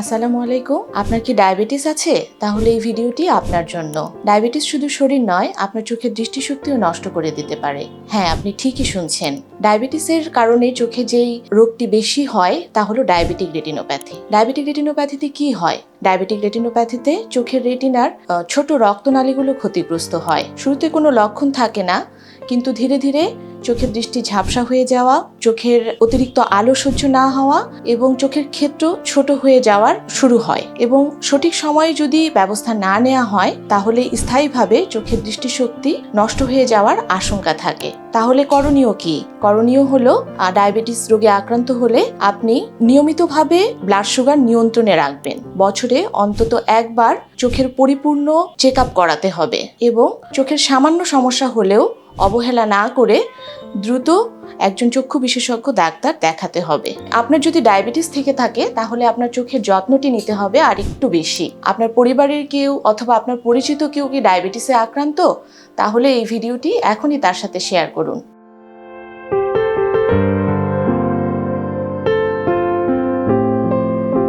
আসসালামু আলাইকুম। আপনার কি ডায়াবেটিস আছে? তাহলে এই ভিডিওটি আপনার জন্য। ডায়াবেটিস শুধু শরীর নয়, আপনার চোখের দৃষ্টিশক্তিও নষ্ট করে দিতে পারে। হ্যাঁ আপনি ঠিকই শুনছেন। ডায়াবেটিসের কারণে চোখে যেই রোগটি বেশি হয়, তা হলো ডায়াবেটিক রেটিনোপ্যাথি। ডায়াবেটিক রেটিনোপ্যাথিতে কি হয়? ডায়াবেটিক রেটিনোপ্যাথিতে চোখের রেটিনার ছোট রক্তনালীগুলো ক্ষতিগ্রস্ত হয়। শুরুতে কোনো লক্ষণ থাকে না, কিন্তু ধীরে ধীরে চোখের দৃষ্টি ঝাপসা হয়ে যাওয়া, চোখের অতিরিক্ত আলো সহ্য না হওয়া এবং চোখের ক্ষেত্র ছোট হয়ে যাওয়ার শুরু হয় এবং সঠিক সময়ে যদি ব্যবস্থা না নেওয়া হয়, তাহলে স্থায়ীভাবে চোখের দৃষ্টিশক্তি নষ্ট হয়ে যাওয়ার আশঙ্কা থাকে। তাহলে করণীয় কি? করণীয় হলো ডায়াবেটিস রোগে আক্রান্ত হলে আপনি নিয়মিতভাবে ব্লাড সুগার নিয়ন্ত্রণে রাখবেন। বছরে অন্তত একবার চোখের পরিপূর্ণ চেক করাতে হবে এবং চোখের সামান্য সমস্যা হলেও অবহেলা না করে দ্রুত একজন চক্ষু বিশেষজ্ঞ ডাক্তার দেখাতে হবে। আপনার যদি ডায়াবেটিস থেকে থাকে, তাহলে আপনার চোখের যত্নটি নিতে হবে আর একটু বেশি। আপনার পরিবারের কেউ অথবা আপনার পরিচিত কেউ কি ডায়াবেটিসে আক্রান্ত? তাহলে এই ভিডিওটি এখনই তার সাথে শেয়ার করুন।